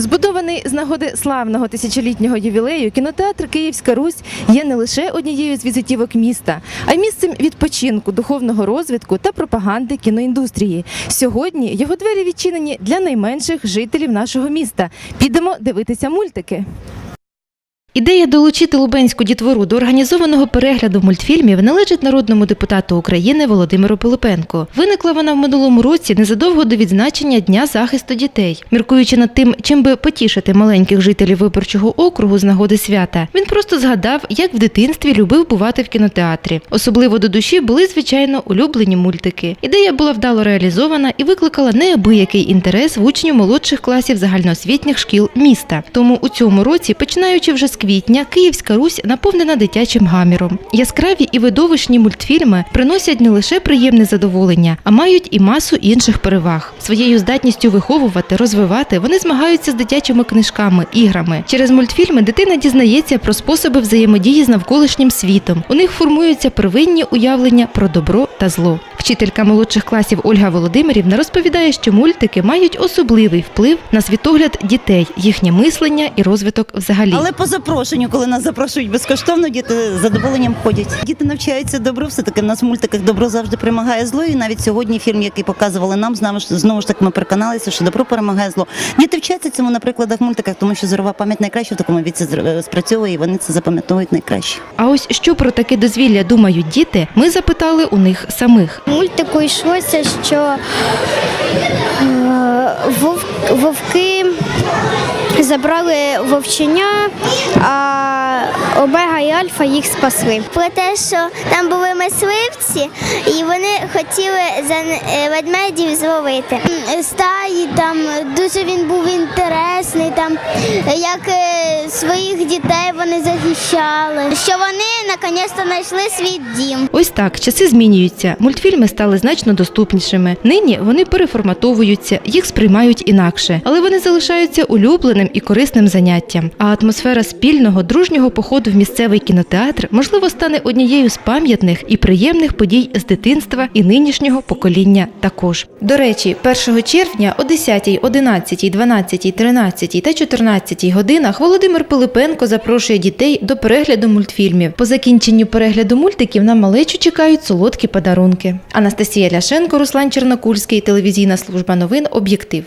Збудований з нагоди славного тисячолітнього ювілею, кінотеатр Київська Русь є не лише однією з візитівок міста, а й місцем відпочинку, духовного розвитку та пропаганди кіноіндустрії. Сьогодні його двері відчинені для найменших жителів нашого міста. Підемо дивитися мультики. Ідея долучити лубенську дітвору до організованого перегляду мультфільмів належить народному депутату України Володимиру Пилипенку. Виникла вона в минулому році незадовго до відзначення Дня захисту дітей. Міркуючи над тим, чим би потішити маленьких жителів виборчого округу з нагоди свята, він просто згадав, як в дитинстві любив бувати в кінотеатрі. Особливо до душі були, звичайно, улюблені мультики. Ідея була вдало реалізована і викликала неабиякий інтерес в учнів молодших класів загальноосвітніх шкіл міста. Тому у цьому році, починаючи вже з квітня, Київська Русь наповнена дитячим гаміром. Яскраві і видовищні мультфільми приносять не лише приємне задоволення, а мають і масу інших переваг. Своєю здатністю виховувати, розвивати вони змагаються з дитячими книжками, іграми. Через мультфільми дитина дізнається про способи взаємодії з навколишнім світом. У них формуються первинні уявлення про добро та зло. Вчителька молодших класів Ольга Володимирівна розповідає, що мультики мають особливий вплив на світогляд дітей, їхнє мислення і розвиток взагалі. Але по запрошенню, коли нас запрошують безкоштовно, діти з задоволенням ходять. Діти навчаються добру, все таки в нас в мультиках добро завжди перемагає зло. І навіть сьогодні фільм, який показували нам, знову ж знову ж таки ми переконалися, що добро перемагає зло. Діти вчаться цьому на прикладах мультиках, тому що зорова пам'ять найкраще в такому віці зр- спрацьовує, і вони це запам'ятовують найкраще. А ось що про таке дозвілля думають діти, ми запитали у них самих. Мультику йшлося, що е, вовки забрали вовчення, а Омега і Альфа їх спасли. про те, що там були мисливці, і вони хотіли за е, ведмедів зловити. Стаї там дуже він був інтересний, там як е, своїх дітей вони захищали, що вони наконець-то знайшли свій дім. Ось так часи змінюються. Мультфільми стали значно доступнішими. Нині вони переформатовуються, їх сприймають інакше, але вони залишаються улюбленим і корисним заняттям. А атмосфера спільного дружнього походу в місцевий кінотеатр можливо стане однією з пам'ятних і приємних подій з дитинства і нинішнього покоління також. До речі, 1 червня о 10, 11, 12, 13 та 14 годинах Володимир Пилипенко запрошує дітей до перегляду мультфільмів. По закінченню перегляду мультиків на малечу чекають солодкі подарунки. Анастасія Ляшенко, Руслан Чернокульський, телевізійна служба новин Об'єктив.